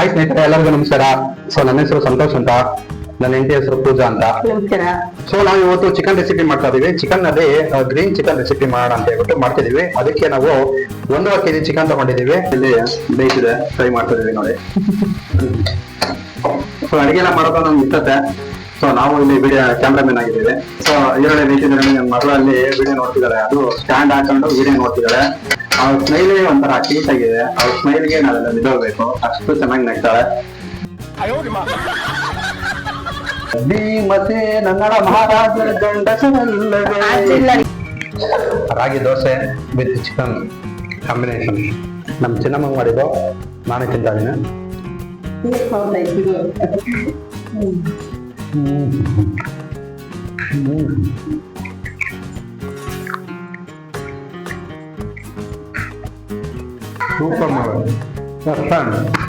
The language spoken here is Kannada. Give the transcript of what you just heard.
ಹಾಯ್ ಸ್ನೇಹಿತರೆ ಎಲ್ಲರಿಗೂ ನಮಸ್ಕಾರ. ಸೊ ನನ್ನ ಹೆಸರು ಸಂತೋಷ್ ಅಂತ. ನನ್ನ ಹೆಂಡತಿ ಹೆಸರು ಪೂಜಾ ಅಂತ. ನಮಸ್ಕಾರ. ಸೊ ನಾವು ಇವತ್ತು ಚಿಕನ್ ರೆಸಿಪಿ ಮಾಡ್ತಾ ಇದೀವಿ. ಚಿಕನ್ ಅಲ್ಲಿ ಗ್ರೀನ್ ಚಿಕನ್ ರೆಸಿಪಿ ಮಾಡೋಣ ಅಂತ ಹೇಳ್ಬಿಟ್ಟು ಮಾಡ್ತಿದೀವಿ. ಅದಕ್ಕೆ ನಾವು ಒಂದೂವರೆ ಕೆಜಿ ಚಿಕನ್ ತಗೊಂಡಿದೀವಿ. ಇಲ್ಲಿ ಬೇಯಿಸಿದೆ. ಫ್ರೈ ಮಾಡ್ತಾ ಇದೀವಿ ನೋಡಿ. ಸೊ ಅಡಿಗೆ ಎಲ್ಲ ಮಾಡೋದು ನಮ್ಗೆ ಇಷ್ಟತೆ ಸೊ ನಾವು ಇಲ್ಲಿ ವಿಡಿಯೋ ಕ್ಯಾಮ್ರಾಮನ್ ಆಗಿದ್ದೀವಿ. ಸೊ ಈರುಳ್ಳಿ ಬೇಯಿಸಿದ್ರೆ ನನ್ನ ಮಗಳು ಅಲ್ಲಿ ವಿಡಿಯೋ ನೋಡ್ತಿದ್ದಾರೆ ಅದು ಸ್ಟ್ಯಾಂಡ್ ಹಾಕೊಂಡು ವಿಡಿಯೋ ನೋಡ್ತಿದ್ದಾರೆ ಅವ್ರ ಸ್ಮೈಲೇ ಒಂಥರ ಕ್ಯೂಟ್ ಆಗಿದೆ ಅವ್ರ ಸ್ಮೈಲ್ಗೆ ನಾವೆಲ್ಲ ಬಿದ್ದೋಗ್ಬೇಕು ಅಷ್ಟು ಚೆನ್ನಾಗಿ ನಗ್ತಾಳೆ. ಭೀಮಸೇ ನನ್ನಡ ಮಹಾರಾಜರ ಗಂಡಸರಲ್ಲವೇ. Ragi dosa with chicken combination ನಮ್ಮ ಚಿನ್ನಮ್ಮ ಮಾಡಿದ್ದು ನಾನು ತಿಂತಾ ಇದ್ದೀನಿ Chupa, mano. Tá, tá. Né?